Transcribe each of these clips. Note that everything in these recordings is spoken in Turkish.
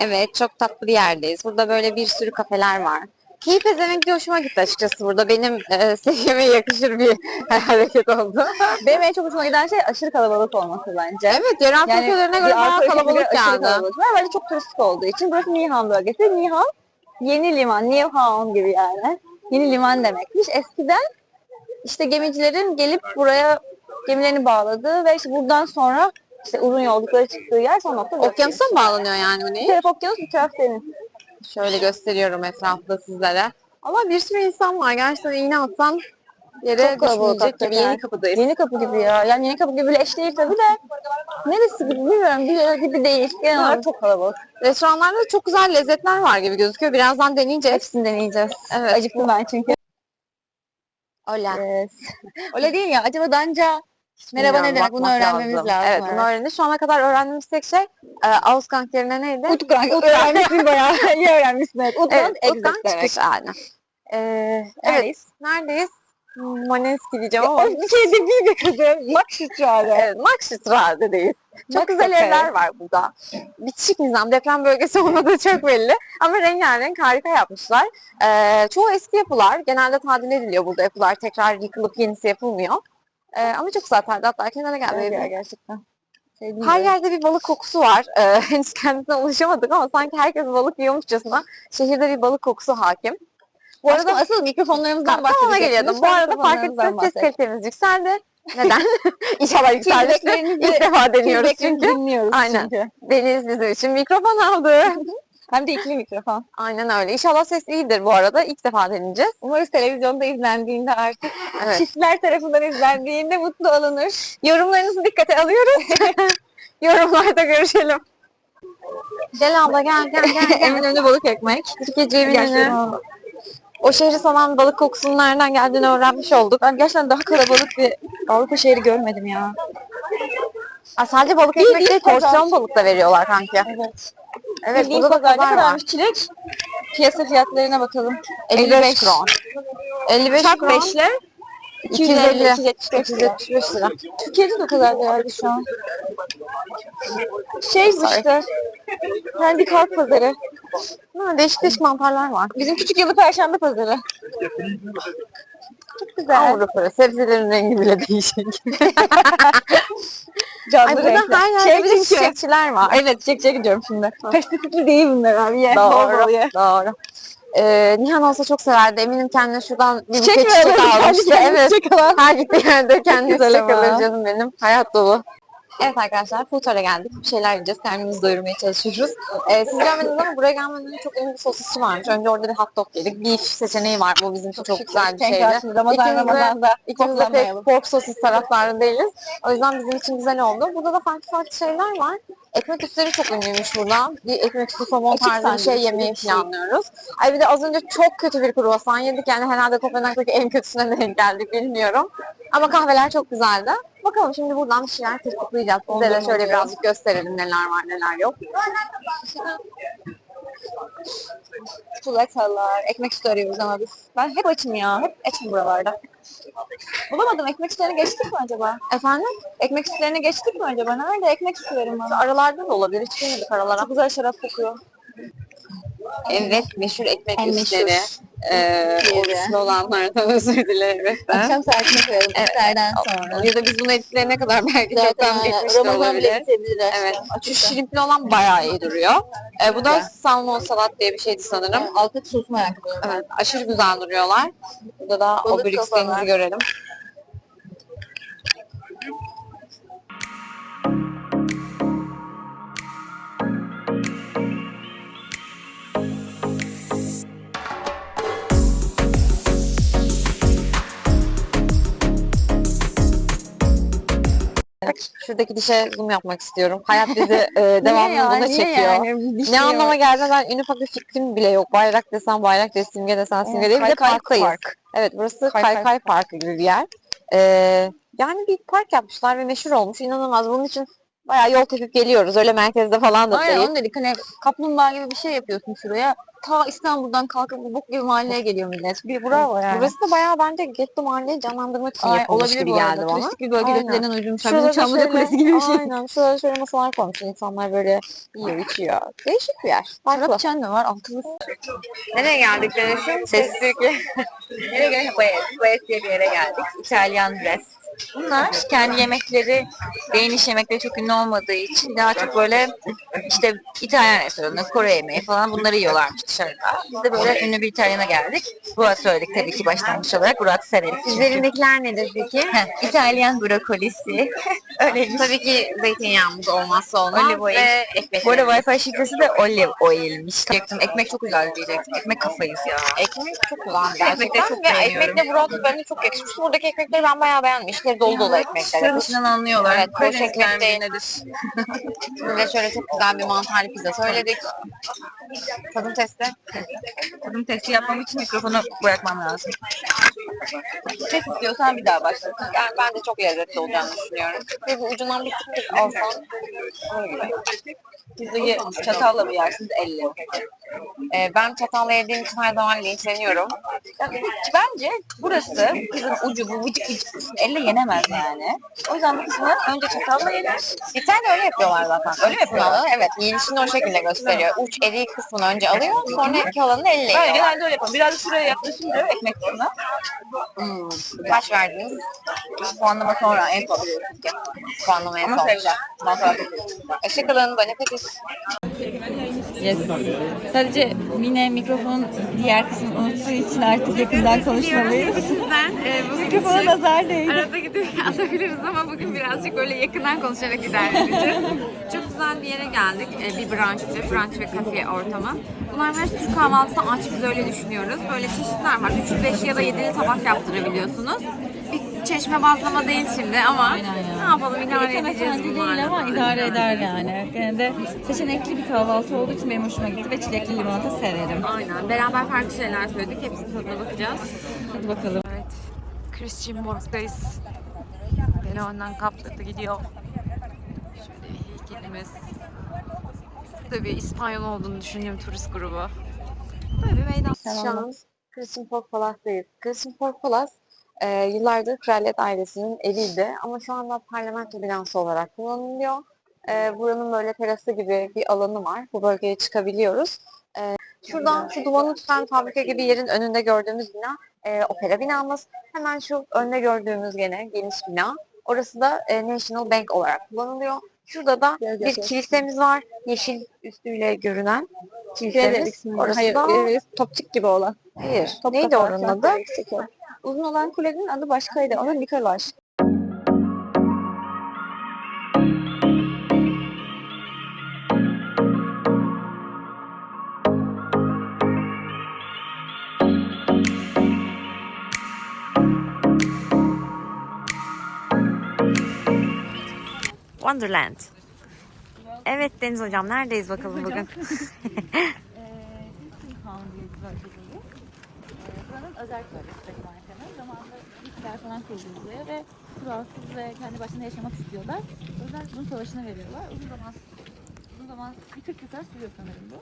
Evet çok tatlı bir yerdeyiz. Burada böyle bir sürü kafeler var. Keyif edemek hoşuma gitti açıkçası burada. Benim e, seviyeme yakışır bir hareket oldu. Benim en çok hoşuma giden şey aşırı kalabalık olması bence. Evet yerel kafelerine göre bir bayağı kalabalık göre geldi. kalabalık var. Bence çok turistik olduğu için. Burası Nihan bölgesi. Nihan yeni liman, New Haven gibi yani. Yeni liman demekmiş. Eskiden işte gemicilerin gelip buraya gemilerini bağladığı ve işte buradan sonra işte uzun yolculuklara çıktığı yer son nokta. Okyanusa mı bağlanıyor yani bu Bir ne? taraf okyanus, bir taraf deniz. Şöyle gösteriyorum etrafta sizlere. Allah bir sürü insan var. Gerçekten iğne atsan yere Çok düşmeyecek gibi yeni kapıdayız. Yeni kapı gibi ya. Yani yeni kapı gibi leş değil tabii de. Neresi gibi bilmiyorum. Bir yer gibi değil. Genel olarak çok kalabalık. Restoranlarda da çok güzel lezzetler var gibi gözüküyor. Birazdan deneyeceğiz. Hepsini deneyeceğiz. Evet. Acıktım ben çünkü. Öyle. Evet. Öyle değil ya. Acaba danca merhaba ne demek? Bunu öğrenmemiz lazım. Evet bunu öğrendik. Şu ana kadar öğrendiğimiz tek şey e, Ausgang yerine neydi? Utgang. Öğrenmişsin bayağı. İyi öğrenmişsin. Evet. Utgang, Evet, Utgang çıkış aynen. Ee, evet, Neredeyiz? Maneski diyeceğim ama. Bir şey de bir de kızım. Çağrı. Evet, Makşitrade'deyiz. Çok Bak güzel kafe. evler var burada. Bitişik nizam, deprem bölgesi olmadığı çok belli. Ama rengarenk harika yapmışlar. Ee, çoğu eski yapılar, genelde tadil ediliyor burada yapılar. Tekrar yıkılıp yenisi yapılmıyor. Ee, ama çok güzel tadilatlar. Kenara Evet geldi. ya gerçekten. Değil Her de. yerde bir balık kokusu var. Ee, henüz kendisine ulaşamadık ama sanki herkes balık yiyormuşçasına şehirde bir balık kokusu hakim. Bu Aşkım arada asıl mikrofonlarımızdan geliyordum. Bu arada fark ettiyseniz ses kalitemiz yükseldi. Neden? İnşallah yükselmiştir. İlk defa deniyoruz çünkü. dinliyoruz Aynen. çünkü. Deniz bizim için mikrofon aldı. Hem de ikili mikrofon. Aynen öyle. İnşallah ses iyidir bu arada. İlk defa deneyeceğiz. Umarız televizyonda izlendiğinde artık Evet. çiftler tarafından izlendiğinde mutlu olunur. Yorumlarınızı dikkate alıyoruz. Yorumlarda görüşelim. Gel abla gel gel gel. gel. Eminönü balık ekmek. Türkiye Eminönü. O şehri sanan balık kokusunun nereden geldiğini öğrenmiş olduk. Ben gerçekten daha kalabalık bir Avrupa şehri görmedim ya. Aa, sadece balık ekmek değil, porsiyon balık da veriyorlar kanki. Evet. Evet, Bildiğin burada da pazar ne pazar var. kadarmış çilek? Piyasa fiyatlarına bakalım. 55 kron. 55 Çak kron. 5'le 250. 275 lira. 275 lira. Türkiye'de de o kadar herhalde şu an. Şey Sorry. işte. Pendik Halk Pazarı. Ha, değişik değişik mantarlar var. Bizim küçük yılı Perşembe Pazarı. Çok güzel. Avrupa. Sebzelerin rengi bile değişik. Canlı Ay burada renkler. her yerde de çünkü- çiçekçiler var. Evet çiçekçiye gidiyorum şimdi. Pestisitli değil bunlar abi. Ye. Doğru. Ye. Doğru. Ee, Nihan olsa çok severdi. Eminim kendine şuradan bir Çiçek buket çiçek almıştı. Kendi kendine Evet. çiçek alan. Her gittiği yerde kendi güzel çiçek ama. alır canım benim. Hayat dolu. Evet arkadaşlar Futar'a geldik. Bir şeyler yiyeceğiz. Karnımızı doyurmaya çalışıyoruz. Ee, siz görmediniz ama buraya gelmeden önce çok ünlü bir sosisçi varmış. Önce orada bir hot dog yedik. Beef seçeneği var. Bu bizim için çok güzel bir şeydi. Ramazan Ramazan'da İkimiz de pek pork sosis taraftarı değiliz. O yüzden bizim için güzel oldu. Burada da farklı farklı şeyler var. Ekmek üstleri çok ünlüymüş burada. Bir ekmek üstü somon tarzı bir şey yemeyi şey. planlıyoruz. Ay bir de az önce çok kötü bir kruvasan yedik. Yani herhalde Kopenhag'daki en kötüsüne denk geldik bilmiyorum. Ama kahveler çok güzeldi. Bakalım şimdi buradan bir şeyler tırtıklayacağız. Size de şöyle birazcık gösterelim neler var neler yok. Çikolatalar, ekmek üstü arıyoruz ama biz. Ben hep açım ya. Hep açım buralarda. Bulamadım. Ekmek üstlerine geçtik mi acaba? Efendim? Ekmek üstlerine geçtik mi acaba? Nerede ekmek üstü verin bana? Aralarda da olabilir. Hiç bilmedik aralara. Çok güzel şarap kokuyor. Evet meşhur ekmek En meşhur. üstleri. Ee, oruçlu olanlardan özür dilerim. Akşam saatine koyalım. Evet. İftardan sonra. Ya da biz bunu editleyene kadar belki Zaten çoktan bitmiş de Ramazan bile olabilir. bitebilir. Evet. aşkım. Şu şirimpli olan bayağı iyi duruyor. Ee, bu da salmon salat diye bir şeydi sanırım. Altı sos merak ediyorum. Evet, aşırı güzel duruyorlar. Burada da Balık obelixlerimizi kafalar. görelim. Şuradaki dişe zoom yapmak istiyorum. Hayat bizi e, devamlı ya? buna çekiyor. yani? Bir şey Ne yok. anlama geldiğine dair en ufak bir fikrim bile yok. Bayrak desen bayrak de simge desen simge değil. Bir de parktayız. Park. Evet burası Kaykay Kaykay Parkı gibi bir yer. Ee, Yani bir park yapmışlar ve meşhur olmuş. İnanılmaz. Bunun için bayağı yol tepip geliyoruz. Öyle merkezde falan da Aynen değil. onu dedik hani kaplumbağa gibi bir şey yapıyorsun şuraya. Ta İstanbul'dan kalkıp bu bok gibi mahalleye geliyor millet. Bir bravo yani. Burası da bayağı bence Getto mahalleyi canlandırmak için Ay, yapılmış olabilir gibi bu arada. geldi bana. Turistik bir bölge Aynen. Şurada Bizim da Çamlıca şöyle- Kulesi gibi bir şey. Aynen. Şurada şöyle masalar koymuş. İnsanlar böyle yiyor, içiyor. Değişik bir yer. Farklı. Şarap içen de var. Altılı. Nereye geldik Deniz'im? Ses Türkiye. Nereye geldik? Bayes diye bir yere geldik. İtalyan rest. Bunlar kendi yemekleri, Danish yemekleri çok ünlü olmadığı için daha çok böyle işte İtalyan restoranı, Kore yemeği falan bunları yiyorlarmış dışarıda. Biz de böyle ünlü bir İtalyan'a geldik. Burak söyledik tabii ki başlangıç olarak. Burak severiz. Üzerindekiler nedir peki? Heh, İtalyan brokolisi. Öyleymiş. Tabii ki zeytinyağımız olmazsa olmaz Olive oil. ve ekmek. Bu arada Wi-Fi şifresi de olive oil'miş. Diyecektim. Ekmek çok güzel diyecektim. Ekmek kafayız ya. Ekmek çok güzel. Ekmek de çok ve beğeniyorum. ekmekle brot bence çok yakışmış. Buradaki ekmekleri ben bayağı beğendim. İçleri dolu dolu ekmekler. İçinden anlıyorlar. Evet, boş Karadeniz ekmek beğendiği değil. nedir? Şimdi de şöyle çok güzel bir mantarlı pizza söyledik. Tadım testi. Tadım testi yapmam için mikrofonu bırakmam lazım. Kes istiyorsan bir daha başla. Yani ben de çok lezzetli olacağını düşünüyorum. Ve bu ucundan bir tık tık alsan. Öyle. Pizzayı çatalla mı yersiniz elle mi? Ee, ben çatalla yediğim için her zaman linçleniyorum. Bence burası kızın ucu bu vıcık vıcık kısmı elle yenemez yani. O yüzden bu kısmı önce çatalla yenir. İtalya'da öyle yapıyorlar zaten. Öyle mi yapıyorlar? Evet, yiyişini o şekilde gösteriyor. Uç eriği kısmını önce alıyor, sonra kalanını elle Ben yiyor. genelde öyle yapıyorum. Biraz şuraya yaklaşınca ekmek kısmına. Hmm. Kaç verdiniz? Puanlama sonra en son biliyorsunuz ki. Puanlamaya Ama son. sevgiler. Ben sonra Appetit. Yes. Sadece Mine mikrofonun diğer kısmını unuttuğu için artık yakından konuşmalıyız. Sizden e, bugün Mikrofona nazar değdi. arada gidip atabiliriz ama bugün birazcık böyle yakından konuşarak ilerleyeceğiz. Çok güzel bir yere geldik. E, bir brunchçı, brunch ve kafe ortamı. Bunlar biraz Türk kahvaltısına aç biz öyle düşünüyoruz. Böyle çeşitler var. 3'lü 5 ya da 7'li tabak yaptırabiliyorsunuz. Bir çeşme bazlama değil şimdi ama ne yapalım idare edeceğiz bunlarla. değil ama idare eder yani. Gene de seçenekli bir kahvaltı olduğu için benim hoşuma gitti ve çilekli limonata severim. Aynen. Beraber farklı şeyler söyledik. Hepsinin tadına bakacağız. Hadi bakalım. Evet. Christian Borg'dayız. Beni önden kaptırdı gidiyor. Şöyle heykelimiz. Tabii İspanyol olduğunu düşündüğüm turist grubu. Böyle bir meydan. Şu an Christian Pork Palace'dayız. Christian Pork Palace e, yıllardır kraliyet ailesinin eviydi ama şu anda parlamento binası olarak kullanılıyor. E, buranın böyle terası gibi bir alanı var. Bu bölgeye çıkabiliyoruz. E, şuradan şu dumanı tutan fabrika gibi yerin önünde gördüğümüz bina e, opera binamız. Hemen şu önde gördüğümüz gene geniş bina. Orası da e, National Bank olarak kullanılıyor. Şurada da Gel, bir gel. kilisemiz var. Yeşil üstüyle görünen kilisemiz. Orası Hayır, da e, topçuk gibi olan. Hayır. Top Neydi oranın top adı? o. Uzun olan kulenin adı başkaydı. Ona Nikolaj. Wonderland. Evet Deniz Hocam neredeyiz bakalım bugün? Town diye bir bölgedeyiz. Ee, Buranın özel bölgesi Danimarka'nın. Zamanında ilkler falan kuruldu buraya ve kuralsız ve kendi başına yaşamak istiyorlar. O yüzden bunun savaşını veriyorlar. Uzun zaman uzun zaman bir 40 yıllar sürüyor sanırım bu.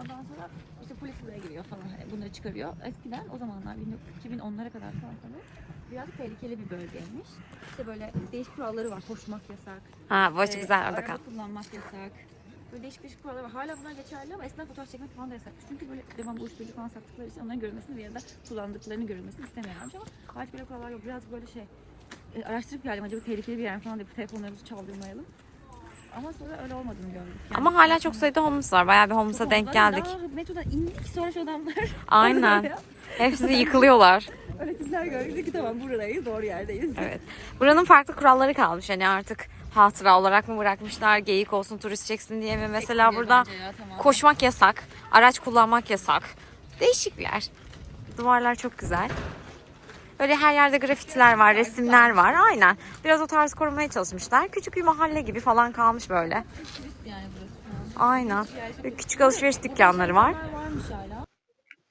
Ondan sonra işte polis buraya giriyor falan e, bunları çıkarıyor. Eskiden o zamanlar 2010'lara kadar falan sanırım biraz tehlikeli bir bölgeymiş. İşte böyle değişik kuralları var. Koşmak yasak, Ha bu ee, açı güzel orada kal. kullanmak yasak. Böyle değişik değişik kurallar var. Hala bunlar geçerli ama eskiden fotoğraf çekmek falan da yasak. Çünkü böyle devam uyuşturucu falan sattıkları için onların görülmesini bir ya da kullandıklarını görülmesini istemiyorlarmış ama artık böyle kurallar yok. Biraz böyle şey e, araştırıp geldim acaba tehlikeli bir yer falan diye telefonlarımızı çaldırmayalım. Ama sonra öyle olmadığını gördük. Yani. Ama hala çok sayıda homeless var. Bayağı bir homeless'a Çok denk oldular. geldik. Daha metrodan indik sonra şu adamlar. Aynen. Hepsi yıkılıyorlar. Öyle tipler gördük ki tamam buradayız doğru yerdeyiz. Evet. Buranın farklı kuralları kalmış. Hani artık hatıra olarak mı bırakmışlar? Geyik olsun turist çeksin diye mi? Mesela burada Bence ya, tamam. koşmak yasak. Araç kullanmak yasak. Değişik bir yer. Duvarlar çok güzel. Böyle her yerde grafitiler var, resimler var. Aynen. Biraz o tarz korumaya çalışmışlar. Küçük bir mahalle gibi falan kalmış böyle. yani burası. Aynen. Küçük alışveriş dükkanları var. Varmış hala.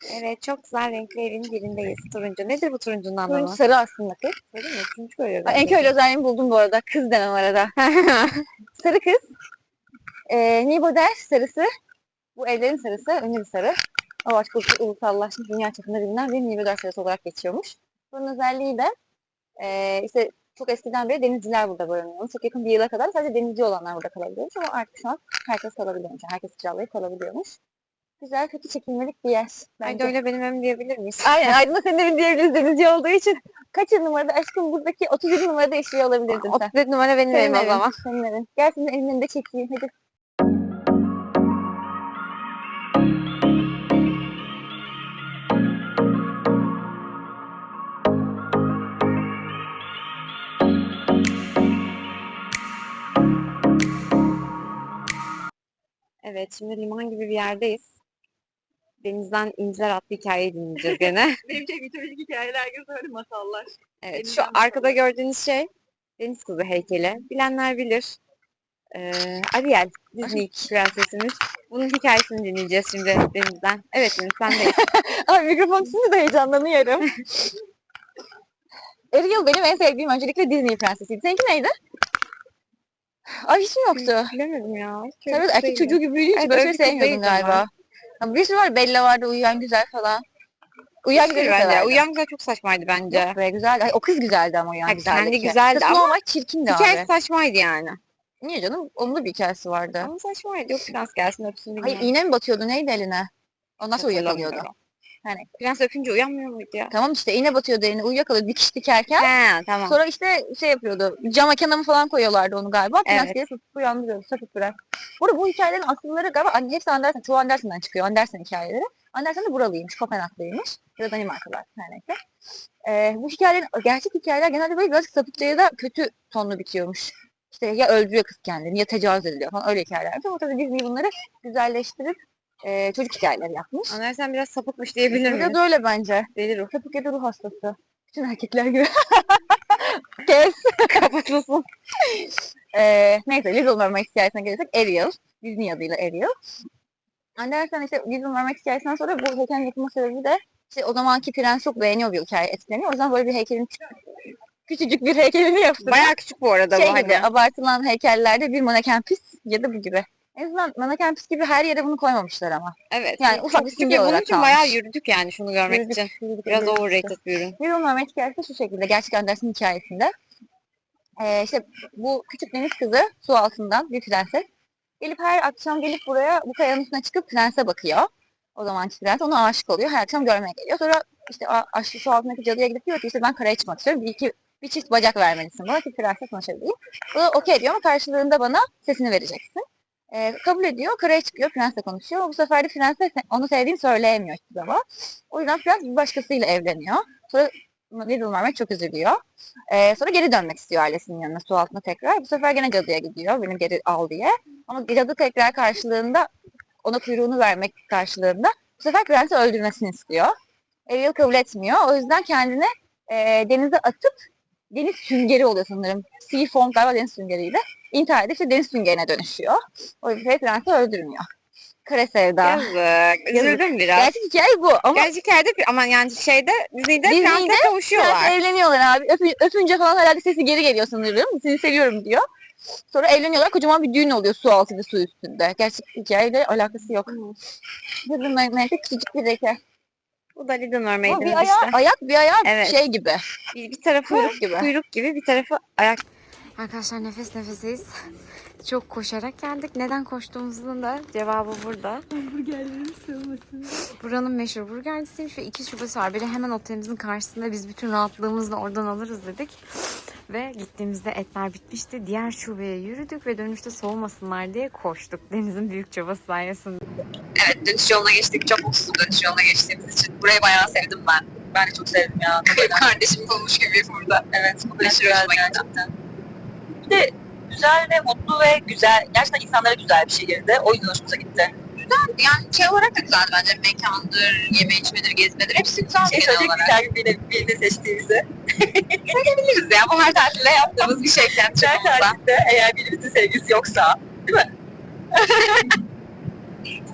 Evet çok güzel renkli evin birindeyiz. Turuncu. Nedir bu turuncunun anlamı? Turuncu sarı aslında kız. Sarı mı? Turuncu. Aa, En köylü özelliğini buldum bu arada. Kız demem arada. sarı kız. Ee, Niboder sarısı. Bu evlerin sarısı. Ünlü bir sarı. O artık ulu- ulusallaşmış dünya çapında bilinen bir Niboder sarısı olarak geçiyormuş. Bunun özelliği de ee, işte çok eskiden beri denizciler burada barınıyormuş. Çok yakın bir yıla kadar sadece denizci olanlar burada kalabiliyormuş ama artık şu an herkes kalabiliyormuş. Yani herkes kiralayıp kalabiliyormuş. Güzel, kötü çekilmelik bir yer. Bence. öyle benim evim diyebilir miyiz? Aynen Aydın'a senin evin diyebiliriz denizci olduğu için. Kaç numarada aşkım buradaki 37 numarada yaşıyor olabilirdin sen. 34 numara benim evim o zaman. Senin evin. Gel senin evinin önünde çekeyim hadi. Evet şimdi liman gibi bir yerdeyiz. Denizden İnciler adlı hikayeyi dinleyeceğiz gene. Benim şey mitolojik hikayeler gibi böyle masallar. Evet şu Denizden arkada gördüğünüz şey Deniz Kızı heykeli. Bilenler bilir. Ee, Ariel, Disney prensesimiz. Bunun hikayesini dinleyeceğiz şimdi Deniz'den. Evet Deniz sen de. Ay mikrofon tutunca da heyecanlanıyorum. Ariel benim en sevdiğim öncelikle Disney prensesiydi. Seninki neydi? Ay hiç mi yoktu? Bilemedim ya. Bir erkek çocuğu gibi büyüdüğün için Evet, böyle öyle bir sevmiyordun değildim galiba. Ha, bir sürü var Bella vardı uyuyan güzel falan. Uyuyan güzel bence. severdim. Uyan güzel çok saçmaydı bence. Yok be güzeldi. Ay, o kız güzeldi ama uyuyan Ha, güzeldi. kendi güzeldi Kız ama normal çirkindi Hikayesi abi. saçmaydı yani. Niye canım? Onun da bir hikayesi vardı. Ama saçmaydı. Yok prens gelsin öpsün Hayır bilmem. iğne mi batıyordu neydi eline? Ondan sonra Hatırlamıyorum. Hani Prens öpünce uyanmıyor muydu ya? tamam işte iğne batıyordu eline uyuyakalıyordu dikiş dikerken. He tamam. Sonra işte şey yapıyordu. Cama kenarı falan koyuyorlardı onu galiba. Prens Evet. gelip tutup uyandırıyordu. Sapık prens. Burada bu hikayelerin asılları galiba anne hepsi Andersen. Çoğu Andersen'den çıkıyor. Andersen hikayeleri. Andersen de buralıymış. Kopenhaglıymış. Ya da Danimarkalılar her neyse. Ee, bu hikayelerin gerçek hikayeler genelde böyle biraz sapıkça ya da kötü tonlu bitiyormuş. İşte ya öldürüyor kız kendini ya tecavüz ediliyor falan öyle hikayeler. Ama tabii Disney bunları güzelleştirip e, çocuk hikayeleri yapmış. Andersen biraz sapıkmış diyebilir? Burada da öyle bence. Deli ruh. Sapık ya da ruh hastası. Bütün erkekler gibi. Kes. Kapatılsın. Ee, neyse Little Mermaid hikayesine gelirsek Ariel. Disney adıyla Ariel. Andersen işte Little Mermaid hikayesinden sonra bu heykelin yapılma sebebi de işte o zamanki prens çok beğeniyor bir hikaye etkileniyor. O yüzden böyle bir heykelin küçücük bir heykelini yaptı. Bayağı küçük bu arada şey bu gibi hani. abartılan heykellerde bir maneken pis ya da bu gibi. En azından maneken pis gibi her yere bunu koymamışlar ama. Evet. Yani ufak bir simge bunun olarak için bayağı kalmış. yürüdük yani şunu görmek Yürüdük, için. yürüdük, Biraz yürüdük. overrated bir ürün. Little Mermaid hikayesi şu şekilde. Gerçek Andersen hikayesinde. Ee, işte bu küçük deniz kızı su altından bir prenses. Gelip her akşam gelip buraya bu kayanın üstüne çıkıp prense bakıyor. O zamanki prens ona aşık oluyor. Her akşam görmeye geliyor. Sonra işte aşkı su altındaki cadıya gidip diyor ki işte ben karaya çıkmak istiyorum. Bir, iki, bir çift bacak vermelisin bana ki prensle konuşabileyim. Da okey diyor ama karşılığında bana sesini vereceksin. Ee, kabul ediyor. Karaya çıkıyor. Prensle konuşuyor. Bu sefer de prense se- onu sevdiğini söyleyemiyor hiçbir zaman. O yüzden prens bir başkasıyla evleniyor. Sonra Little Mermaid çok üzülüyor. Ee, sonra geri dönmek istiyor ailesinin yanına su altına tekrar. Bu sefer gene cadıya gidiyor. Beni geri al diye. Ama cadı tekrar karşılığında ona kuyruğunu vermek karşılığında bu sefer prensi öldürmesini istiyor. Ariel kabul etmiyor. O yüzden kendini e, denize atıp deniz süngeri oluyor sanırım. Sea form galiba deniz süngeriydi. İntihar edip işte deniz süngerine dönüşüyor. O yüzden prensi öldürmüyor. Kara sevda. Yazık. Üzüldüm biraz. Gerçek hikaye bu ama Gerçek hikayede ama yani şeyde Disney'de Disney'de prense Prens kavuşuyorlar. evleniyorlar abi. Öpü- öpünce falan herhalde sesi geri geliyor sanırım. Seni seviyorum diyor. Sonra evleniyorlar. Kocaman bir düğün oluyor su altında su üstünde. Gerçek hikayeyle alakası yok. Little Mermaid'de küçücük bir heykel. Bu da Little Mermaid'in bir ayağı, işte. ayak bir ayağı Evet. şey gibi. Bir, bir tarafı Kuyruk gibi. kuyruk gibi bir tarafı ayak Arkadaşlar nefes nefeseyiz. Çok koşarak geldik. Neden koştuğumuzun da cevabı burada. Hamburgerlerin sığması. Buranın meşhur burgercisiymiş ve iki şubesi var. Biri hemen otelimizin karşısında. Biz bütün rahatlığımızla oradan alırız dedik. Ve gittiğimizde etler bitmişti. Diğer şubeye yürüdük ve dönüşte soğumasınlar diye koştuk. Deniz'in büyük çabası sayesinde. Evet dönüş yoluna geçtik. Çok mutsuzum dönüş yoluna geçtiğimiz için. Burayı bayağı sevdim ben. Ben de çok sevdim ya. Kayıp kardeşim bulmuş gibi burada. Evet. Bu aşırı hoşuma gitti. Bir de güzel ve mutlu ve güzel, gerçekten insanlara güzel bir şehirdi. O yüzden hoşumuza gitti. Yani şey olarak da güzel bence. Mekandır, yeme içmedir, gezmedir. Hepsi güzel Şey genel olarak. güzel bir birini, birini seçtiğimizi. Biliriz ya. Bu her tatilde yaptığımız bir şey kendi Güzel çapımızda. tatilde eğer birimizin sevgisi yoksa, değil mi?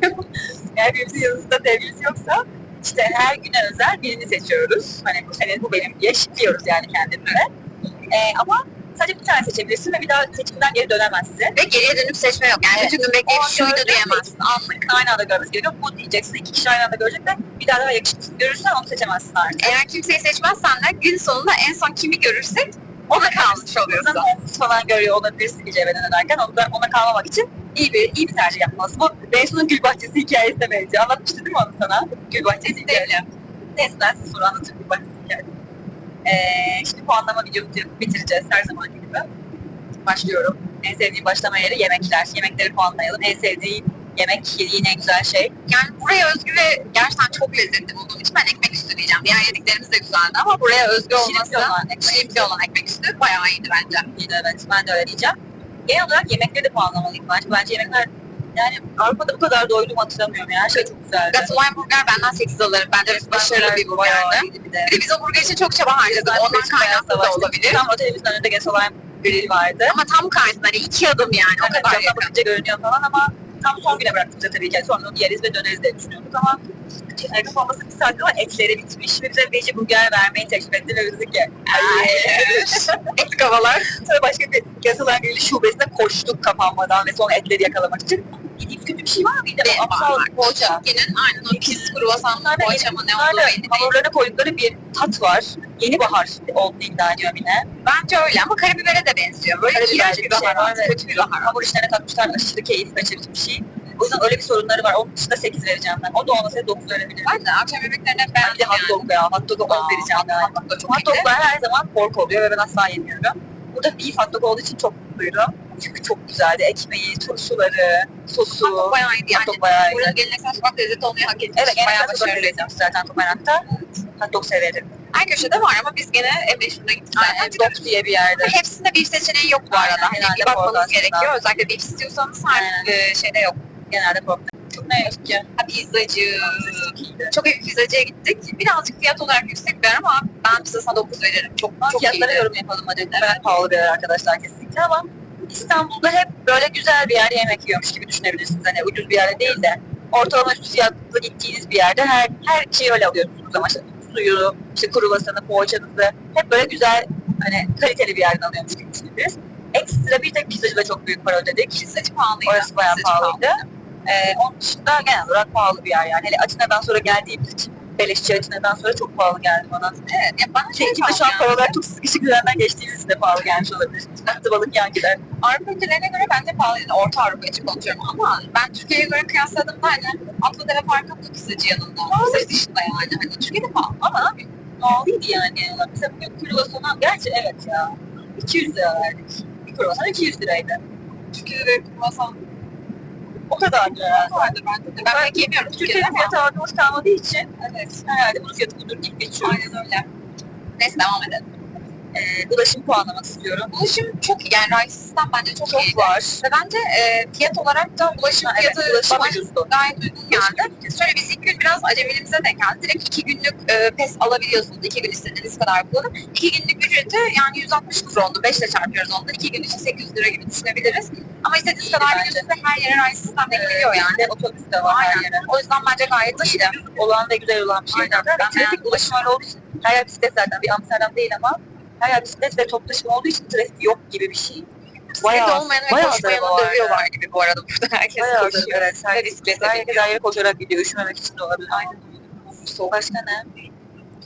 eğer birimizin yanımızda sevgilisi yoksa İşte her güne özel birini seçiyoruz. Hani, hani bu benim diye şıklıyoruz yani kendimize. Ee, ama sadece bir tane seçebilirsin ve bir daha seçimden geri dönemezsin. Ve geriye dönüp seçme yok. Yani Evet. bütün gün bekleyip şuydu diyemezsin. Anlık aynı anda görmesi gerekiyor. Bu diyeceksin. iki kişi aynı anda görecek ve bir daha daha yakışıklı görürsen onu seçemezsin artık. Eğer kimseyi seçmezsen de gün sonunda en son kimi görürsek ona kalmış oluyorsun. Kız falan görüyor olabilirsin bir cebeden ederken. Onu da, ona kalmamak için iyi bir iyi bir tercih yapmalısın. Bu Beysun'un Gül Bahçesi hikayesine benziyor. Anlatmıştı değil mi onu sana? Gül Bahçesi hikayesi. Neyse ben size sonra anlatırım Gül Bahçesi hikayesi. Ee, şimdi puanlama videomuzu bitireceğiz her zamanki gibi. Başlıyorum. En sevdiğim başlama yeri yemekler. Yemekleri puanlayalım. En sevdiğin yemek, yediğin en güzel şey. Yani buraya özgü ve gerçekten çok lezzetli bulduğum için ben ekmek üstü diyeceğim. Diğer yediklerimiz de güzeldi ama buraya özgü olması Şirinli olan ekmek. şirinli olan ekmek üstü bayağı iyiydi bence. Yine evet ben de öyle diyeceğim. Genel olarak yemekleri de puanlamalıyım bence. Bence yemekler yani Avrupa'da bu kadar doydum hatırlamıyorum ya. Her şey çok güzeldi. Gatolay burger benden 8 alırım. Bence başarılı bir burgerdi. bir de. Bir de biz o burger için çok çaba harcadık. Ondan kaynaklı da olabilir. Tam otelimizin önünde Gasoline grill vardı. Ama tam karşısında hani iki adım yani o Evet, kadar yakın. bakınca görünüyor falan ama tam son güne bıraktık da tabii ki. Sonra onu yeriz ve döneriz diye düşünüyorduk ama e, kafamızda bir saat ama etleri bitmiş ve bize veggie burger vermeyi teklif etti ve biz dedik ki. Etlik havalar. Sonra başka bir Gasoline Grill'i şubesine koştuk kapanmadan ve sonra etleri yakalamak için. Yediğimiz kötü bir şey var mıydı? Ve Aptal var. poğaça. Türkiye'nin aynen o pis kruvasan Bunlar da poğaça mı ne olduğu belli değil. hamurlarına koydukları bir tat var. Yeni bahar olduğunu iddia ediyor yine. Bence öyle ama karabibere de benziyor. Böyle iğrenç bir bir şey var ve kötü bir baharat. hamur işlerine katmışlar aşırı keyif kaçırıcı bir şey. O yüzden öyle bir sorunları var. Onun dışında 8 vereceğim ben. O da olmasaydı 9 verebilirim. Ben de akşam yemeklerine Ben bir de hot yani. dog ya. Hot dog'a 10 vereceğim yani. Hot dog Hot doglar her zaman pork oluyor ve ben asla yemiyorum. Burada beef hot dog olduğu için çok mutluyum. Çünkü çok güzeldi. Ekmeği, turşuları, sosu. Hot dog bayağı iyiydi yani. Hot dog bayağı Buranın iyiydi. geleneksel sokak lezzeti olmayı hak etmiş. Evet, başarılı. başarılıydım zaten Tokarak'ta. Hot dog severim. Her köşede var ama biz gene M5'ine gittik. Aynen, Zaten dog diye bir yerde. Hepsinde beef seçeneği yok bu arada. Aynen, Hani bir bakmanız gerekiyor. Özellikle beef istiyorsanız her e, şeyde yok. Genelde pork. Çok ne yok ki. Ha, pizzacı. Çok iyi bir pizzacıya gittik. Birazcık fiyat olarak yüksek bir yer ama ben pizzasına 9 veririm. Çok, çok fiyatlara yorum yapalım hadi. Evet. Pahalı bir yer arkadaşlar kesinlikle ama İstanbul'da hep böyle güzel bir yerde yemek yiyormuş gibi düşünebilirsiniz. Hani ucuz bir yerde değil de ortalama üst fiyatlı gittiğiniz bir yerde her her şeyi öyle alıyorsunuz ama işte suyu, işte kruvasanı, poğaçanızı hep böyle güzel hani kaliteli bir yerden alıyormuş gibi düşünebiliriz. Ekstra bir tek pizzacıda çok büyük para ödedik. Pizzacı pahalıydı. Orası bayağı Pizzacı pahalıydı. Ee, onun dışında genel olarak pahalı bir yer yani. Hele Atina'dan sonra geldiğimiz için Beleşçi Atina'dan sonra çok pahalı geldi bana. Evet. Ya bana şey ikimiz şu an pahalı yani. paralar çok sıkışık üzerinden geçtiğimiz için de pahalı gelmiş olabilir. Baktı balık yan gider. Avrupa ülkelerine göre bence pahalıydı. Orta Avrupa için konuşuyorum ama ben Türkiye'ye göre kıyasladığımda hani Atladere fark yoktu pizzacı yanında. Pizzacı dışında yani. Hani Türkiye'de pahalı. Ama pahalıydı yani. Mesela bir kruvasana, gerçi evet ya. 200 lira verdik. Bir kruvasan 200 liraydı. Türkiye'de de kruvasan O kadar lira. vardı bence de. Ben pek yemiyorum Türkiye'de ama. fiyatı aldığımız kalmadığı için evet herhalde bunun fiyatı budur deyip geçiyoruz. Aynen öyle. Neyse devam edelim. Ee, ulaşım puanlamak istiyorum. Ulaşım çok iyi. Yani raylı sistem bence çok, Çok iyiydi. var. Ve bence e, fiyat olarak da ulaşım Ha, evet, fiyatı ulaşım bana ucuzdu. gayet uygun geldi. Şöyle biz ilk gün biraz acemiliğimize denk geldi. Direkt iki günlük e, pes alabiliyorsunuz. İki gün istediğiniz kadar kullanın. İki günlük ücreti yani 160 lira oldu. Beşle çarpıyoruz ondan. İki gün için 800 lira gibi düşünebiliriz. Ama istediğiniz İyi kadar biliyorsunuz ve her yere raylı sistem geliyor yani. Ve otobüs de var her Aynen. yere. O yüzden bence gayet. Ulaşım olan ve güzel olan bir şey. Aynen. Ve Ben trafik ulaşım öyle olduğu için her yer bisiklet zaten bir Amsterdam değil ama yer bisiklet ve toplu taşıma olduğu için trafik yok gibi bir şey. Bisikleti olmayan ve bayağı koşmayanı da var. dövüyorlar gibi bu arada burada herkes Bayağı koşuyor. evet. Ve Herkes bisikletle Herkes biniyor. yere koşarak gidiyor. Üşümemek için de olabilir. Aynen. Soğuk. Başka ne?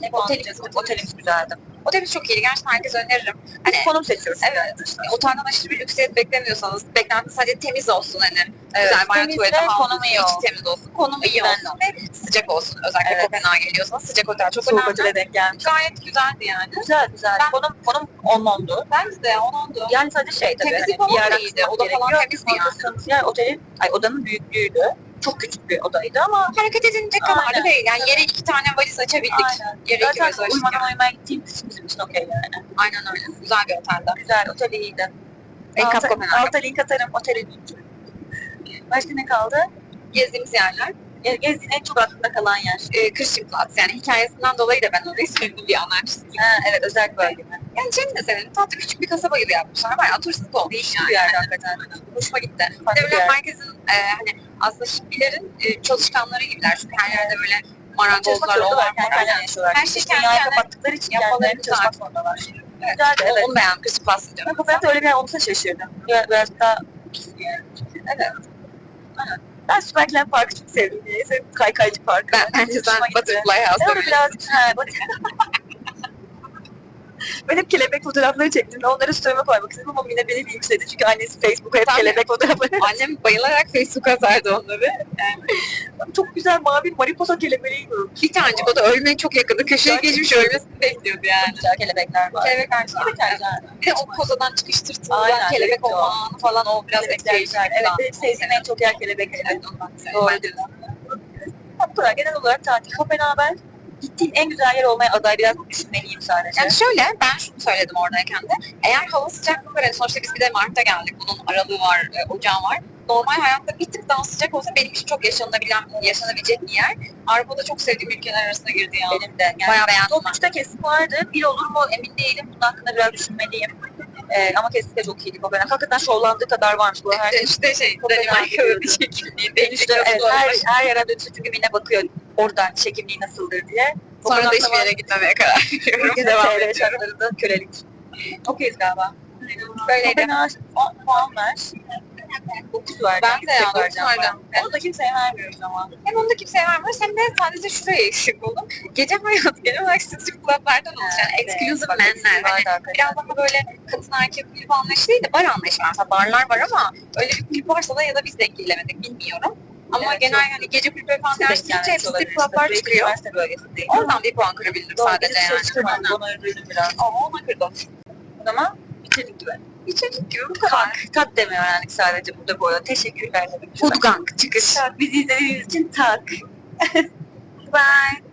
Ne puanlayacağız? Otelimiz güzeldi. Otobüs çok iyi. Gerçekten herkese öneririm. Hani Biz konum seçiyoruz. Evet. arkadaşlar. otelden aşırı bir lüksiyet beklemiyorsanız, beklenti sadece temiz olsun hani. Evet, Güzel banyo temiz tuvaleti ve havlusu, konumu iyi içi olsun. temiz olsun. Konumu iyi Güvenli olsun ve sıcak olsun. Özellikle Evet. Kopenhag'a geliyorsanız sıcak otel çok Soğuk önemli. otele denk gelmiş. Gayet güzeldi yani. Güzel güzel. Ben- Konum, konum onlandı. Bence de on oldu. Yani sadece şey tabii. Temizlik hani falan iyiydi. Oda falan temizdi yani. Yani otelin, ay odanın büyüklüğüydü. Çok küçük bir odaydı ama Hareket edilecek kadar değil. Yani yere iki tane valiz açabildik. aynen. Yere iki Zaten valiz açtık. uyumadan yani. uyumaya gittiğimiz bizim için okey yani. Aynen öyle. Güzel bir otelde. Güzel, otel iyiydi. Link Alta, alta link atarım, linki. Başka ne kaldı? Gezdiğimiz yerler. Gezdiğin en çok aklında kalan yer. E, Christianplatz. Yani hikayesinden dolayı da ben orayı sevdim bir çizdim. Ha, evet, özel bölge mi? Yani şeyini de severim. Tatlı küçük bir kasaba gibi yapmışlar. Bayağı turistik olmuş Değişik yani. bir yerde hakikaten. Hoşuma gitti. Farklı Devlet yer. merkezin e, hani aslında Şippilerin e, çalışkanları gibiler. Çünkü her yerde böyle marangozlar olan. Her şey kendi kendine kapattıkları için yapmaları kendilerini güzel. çalışmak zorundalar. Evet, Güzel, evet. Onu beğendim. Chris Plus diyorum. Ben öyle bir yer olsa şaşırdım. Biraz, daha yer. Evet. Ben Süperklen Park'ı çok sevdim. Niyeyse Kaykaycı Parkı. Ben, bence sen. Butterfly House'da onu biraz... He, bak. ben hep kelebek fotoğrafları çektim ve onları story'ime koymak istedim ama yine beni linçledi çünkü annesi Facebook'a hep Tabii. kelebek fotoğrafları. Annem bayılarak Facebook atardı onları. çok güzel mavi mariposa kelebeği görmüş. Bir tanecik o da ölmeye çok yakındı. Köşeye Gerçekten. geçmiş ölmesini bekliyordu yani. Güzel kelebekler var. Kelebekler güzel. Bir de o pozadan çıkıştırtığında kelebek olma anı falan o biraz etkileyici. Evet benim sevdiğim en çok yer kelebek. Evet. Doğru kadar genel olarak tatil. Kopenhag'a gittiğim en güzel yer olmaya aday. Biraz düşünmeliyim sadece. Yani şöyle ben şunu söyledim oradayken de. Eğer hava sıcaklığı var. Sonuçta biz bir de Mart'ta geldik. Bunun aralığı var, e, ocağı var. Normal hayatta bir tık daha sıcak olsa benim için çok yaşanabilen, yaşanabilecek bir yer. Avrupa'da çok sevdiğim ülkeler arasına girdi ya. Benim de. Yani Bayağı beğendim Top. 3'te kesin vardı. Bir olur mu emin değilim. Bunun hakkında biraz düşünmeliyim. Ee, ama kesinlikle çok iyiydi Kopenhag. Hakikaten şovlandığı kadar varmış bu. Her işte şey, Kopenhag Danimarka'da bir üstte, evet, her, her yere dönüşü çünkü yine bakıyor oradan çekimliği nasıldır diye. Sonra da Kopenhag'da hiçbir yere gitmemeye karar veriyorum. Devam ediyorum. şartlarında kölelik. Okeyiz galiba. Böyleydi. Kopenhag 10 puan ver. 9 verdim. Ben de ya, dokuz verdim. Onu da kimseye vermiyoruz ama. Hem onu da kimseye vermiyoruz hem de sadece şuraya eksik buldum. Gece hayatı genel olarak strip club'lardan oluşan Evet, exclusive bak, menler. Hani biraz daha böyle kadın erkek kulüp anlayışı değil de bar anlayışı var. Mesela barlar var ama öyle bir kulüp varsa da ya da biz denk gelemedik bilmiyorum. Ama Evet, genel hani gece kulüpleri falan gelmiş hepsi olabilir. strip club'lar çıkıyor. Oradan bir puan kırabilir Doğru, sadece benim yani. Ama ona kırdım. O zaman bitirdik gibi. İçerik gibi bu kadar. Tak, tak deme öğrendik sadece burada bu arada. Teşekkürler. Udgang çıkış. Bizi izlediğiniz için tak. Bye.